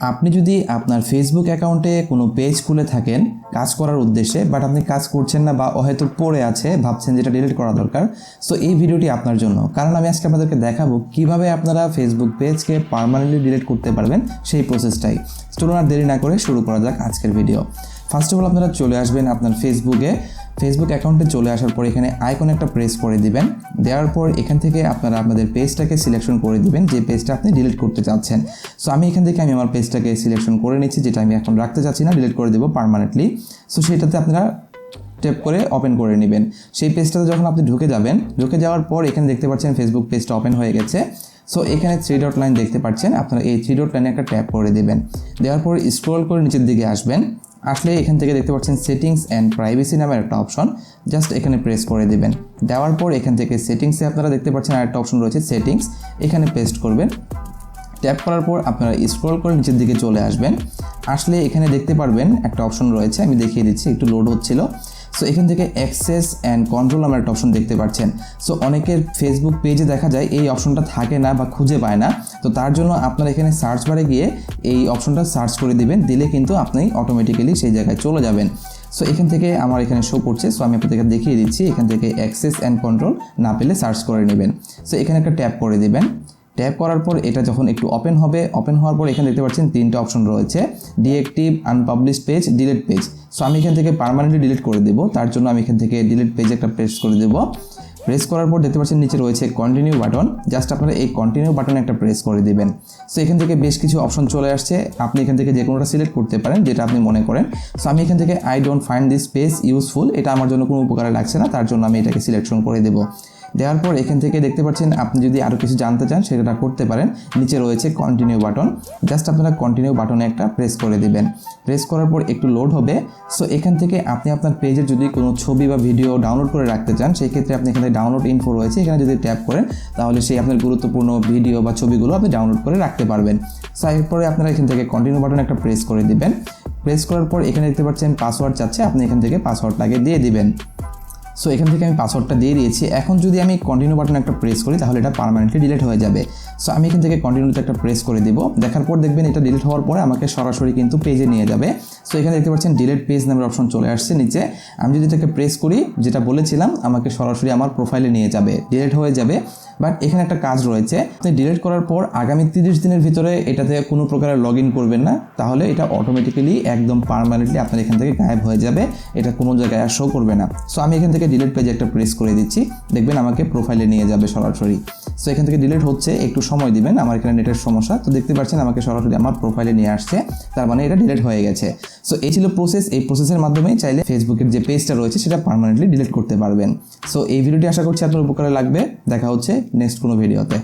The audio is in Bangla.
আপনি যদি আপনার ফেসবুক অ্যাকাউন্টে কোনো পেজ খুলে থাকেন, কাজ করার উদ্দেশ্যে বাট আপনি কাজ করছেন না বা হয়তো পড়ে আছে, ভাবছেন যেটা ডিলিট করা দরকার সো এই ভিডিওটি আপনার জন্য। কারণ আমি আজকে আপনাদেরকে দেখাবো কীভাবে আপনারা ফেসবুক পেজকে পার্মানেন্টলি ডিলিট করতে পারবেন সেই প্রসেসটাই চলুন আর দেরি না করে শুরু করা যাক আজকের ভিডিও ফার্স্ট অফ অল আপনারা চলে আসবেন আপনার ফেসবুকে ফেসবুক অ্যাকাউন্টে চলে আসার পর এখানে আইকন একটা প্রেস করে দিবেন। দেওয়ার পর এখান থেকে আপনারা আপনাদের পেজটাকে সিলেকশন করে দিবেন, যে পেজটা আপনি ডিলিট করতে চাচ্ছেন। সো আমি এখান থেকে আমি আমার পেজটাকে সিলেকশন করে নিচ্ছি, যেটা আমি এখন রাখতে চাচ্ছি না ডিলিট করে দেবো পারমানেন্টলি সো সেটাতে আপনারা ট্যাপ করে ওপেন করে নেবেন। সেই পেজটাতে যখন আপনি ঢুকে যাবেন, ঢুকে যাওয়ার পর এখানে দেখতে পাচ্ছেন ফেসবুক পেজটা ওপেন হয়ে গেছে। সো এখানে থ্রি ডট লাইন দেখতে পাচ্ছেন, আপনারা এই থ্রি ডট লাইনে একটা ট্যাপ করে দেবেন। দেওয়ার পর স্ক্রল করে নিচের দিকে আসবেন। আসলে এখান থেকে দেখতে পাচ্ছেন সেটিংস অ্যান্ড প্রাইভেসি নামের একটা অপশন জাস্ট এখানে প্রেস করে দেবেন। দেওয়ার পর এখান থেকে সেটিংসে আপনারা দেখতে পাচ্ছেন আরেকটা অপশন রয়েছে সেটিংস এখানে পেস্ট করবেন। ট্যাপ করার পর আপনারা স্ক্রল করে নিচের দিকে চলে আসবেন। আসলে এখানে দেখতে পারবেন একটা অপশন রয়েছে, আমি দেখিয়ে দিচ্ছি, একটু লোড হচ্ছিল। সো এখান থেকে অ্যাক্সেস অ্যান্ড কন্ট্রোল নামের একটা অপশন দেখতে পাচ্ছেন। সো অনেকের ফেসবুক পেজে দেখা যায় এই অপশনটা থাকে না বা খুঁজে পায় না। তো তার জন্য আপনারা এখানে সার্চ বারে গিয়ে এই অপশনটা সার্চ করে দিবেন। দিলে কিন্তু আপনি অটোমেটিক্যালি সেই জায়গায় চলে যাবেন। সো এখান থেকে আমার এখানে শো করছে। সো আমি আপনাদেরকে দেখিয়ে দিচ্ছি। এখান থেকে অ্যাক্সেস অ্যান্ড কন্ট্রোল না পেলে সার্চ করে নেবেন। সো এখানে একটা ট্যাপ করে দিবেন। ট্যাপ করার পর এটা যখন একটু ওপেন হবে ওপেন হওয়ার পর এখানে দেখতে পাচ্ছেন তিনটা অপশন রয়েছে deactive unpublish page delete page so আমি এখান থেকে পার্মানেন্টলি ডিলিট করে দেবো, তার জন্য আমি এখান থেকে ডিলিট পেজ একটা প্রেস করে দেবো। প্রেস করার পর দেখতে পাচ্ছেন নিচে রয়েছে কন্টিনিউ বাটন জাস্ট আপনারা এই কন্টিনিউ বাটনে একটা প্রেস করে দিবেন। সো এখান থেকে বেশ কিছু অপশন চলে আসছে, আপনি এখান থেকে যে কোনোটা সিলেক্ট করতে পারেন, যেটা আপনি মনে করেন। সো আমি এখান থেকে I don't find this page useful এটা আমার জন্য কোনো উপকারে লাগছে না, তার জন্য আমি এটাকে সিলেকশন করে দেবো। দেওয়ার পর এখান থেকে দেখতে পাচ্ছেন আপনি যদি আরও কিছু জানতে চান, সেটা করতে পারেন। নিচে রয়েছে কন্টিনিউ বাটন জাস্ট আপনারা কন্টিনিউ বাটনে একটা প্রেস করে দিবেন। প্রেস করার পর একটু লোড হবে। সো এখান থেকে আপনি আপনার পেজে যদি কোনো ছবি বা ভিডিও ডাউনলোড করে রাখতে চান, সেই ক্ষেত্রে আপনি এখানে ডাউনলোড ইনফো রয়েছে। এখানে যদি ট্যাপ করেন, তাহলে সেই আপনার গুরুত্বপূর্ণ ভিডিও বা ছবিগুলো আপনি ডাউনলোড করে রাখতে পারবেন। সো এরপরে আপনারা এখান থেকে কন্টিনিউ বাটন একটা প্রেস করে দিবেন। প্রেস করার পর এখানে দেখতে পাচ্ছেন পাসওয়ার্ড চাচ্ছে। আপনি এখান থেকে পাসওয়ার্ডটাকে দিয়ে দিবেন। সো এখান থেকে আমি পাসওয়ার্ডটা দিয়ে দিয়েছি। এখন যদি আমি কন্টিনিউ বাটন একটা প্রেস করি, তাহলে এটা পারমানেন্টলি ডিলিট হয়ে যাবে। সো আমি এখান থেকে কন্টিনিউতে একটা প্রেস করে দিব। দেখার পর দেখবেন এটা ডিলিট হওয়ার পরে আমাকে সরাসরি কিন্তু পেজে নিয়ে যাবে। সো এখানে দেখতে পাচ্ছেন ডিলিট পেজ নামের অপশন চলে আসছে নিচে। আমি যদি এটাকে প্রেস করি, যেটা বলেছিলাম, আমাকে সরাসরি আমার প্রোফাইলে নিয়ে যাবে। ডিলিট হয়ে যাবে। বাট এখানে একটা কাজ রয়েছে। আপনি ডিলিট করার পর আগামী তিরিশ দিনের ভিতরে এটাতে কোনো প্রকারের লগ ইন করবেন না। তাহলে এটা অটোমেটিক্যালি একদম পারমানেন্টলি আপনার এখান থেকে গায়েব হয়ে যাবে। এটা কোনো জায়গায় আর শো করবে না। সো আমি এখান থেকে ডিলিট পেজে একটা প্রেস করে দিচ্ছি। দেখবেন আমাকে প্রোফাইলে নিয়ে যাবে সরাসরি। সো এখান থেকে ডিলিট হচ্ছে, একটু সময় দিবেন, আমার এখানে নেটের সমস্যা। তো দেখতে পাচ্ছেন, আমাকে সরাসরি আমার প্রোফাইলে নিয়ে আসছে, তার মানে এটা ডিলেট হয়ে গেছে। সো এই ছিল প্রসেস এই প্রসেসের মাধ্যমে চাইলে ফেসবুকের যে পেজটা রয়েছে, সেটা পারমানেন্টলি ডিলিট করতে পারবেন। সো এই ভিডিওটি আশা করছি আপনার উপকারে লাগবে। দেখা হচ্ছে নেক্সট কোনো ভিডিওতে